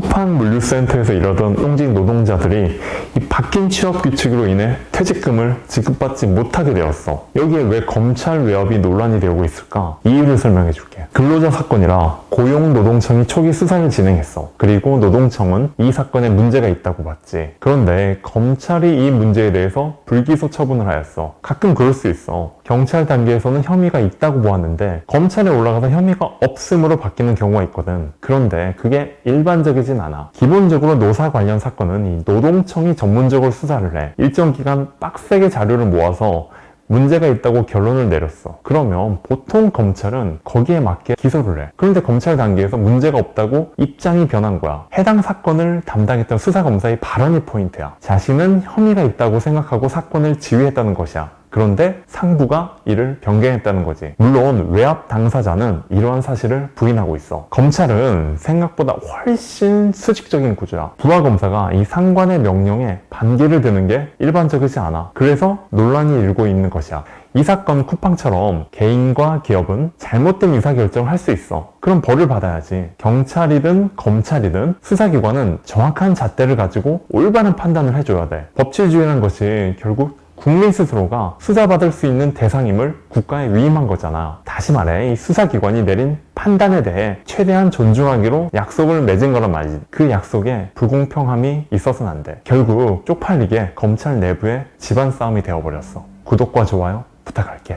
쿠 팡 물류센터에서 일하던 용직 노동자들이 이 바뀐 취업 규칙으로 인해 퇴직금을 지급받지 못하게 되었어. 여기에 왜 검찰 외압이 논란이 되고 있을까? 이유를 설명해 줄게. 근로자 사건이라 고용노동청이 초기 수사를 진행했어. 그리고 노동청은 이 사건에 문제가 있다고 봤지. 그런데 검찰이 이 문제에 대해서 불기소 처분을 하였어. 가끔 그럴 수 있어. 경찰 단계에서는 혐의가 있다고 보았는데 검찰에 올라가서 혐의가 없음으로 바뀌는 경우가 있거든. 그런데 그게 일반적이진 않아. 기본적으로 노사 관련 사건은 이 노동청이 전문적으로 수사를 해. 일정 기간 빡세게 자료를 모아서 문제가 있다고 결론을 내렸어. 그러면 보통 검찰은 거기에 맞게 기소를 해. 그런데 검찰 단계에서 문제가 없다고 입장이 변한 거야. 해당 사건을 담당했던 수사검사의 발언이 포인트야. 자신은 혐의가 있다고 생각하고 사건을 지휘했다는 것이야. 그런데 상부가 이를 변경했다는 거지. 물론 외압 당사자는 이러한 사실을 부인하고 있어. 검찰은 생각보다 훨씬 수직적인 구조야. 부하 검사가 이 상관의 명령에 반기를 드는 게 일반적이지 않아. 그래서 논란이 일고 있는 것이야. 이 사건 쿠팡처럼 개인과 기업은 잘못된 의사결정을 할 수 있어. 그럼 벌을 받아야지. 경찰이든 검찰이든 수사기관은 정확한 잣대를 가지고 올바른 판단을 해줘야 돼. 법치주의라는 것이 결국 국민 스스로가 수사받을 수 있는 대상임을 국가에 위임한 거잖아. 다시 말해, 이 수사기관이 내린 판단에 대해 최대한 존중하기로 약속을 맺은 거란 말이지. 그 약속에 불공평함이 있어서는 안 돼. 결국 쪽팔리게 검찰 내부에 집안 싸움이 되어버렸어. 구독과 좋아요 부탁할게.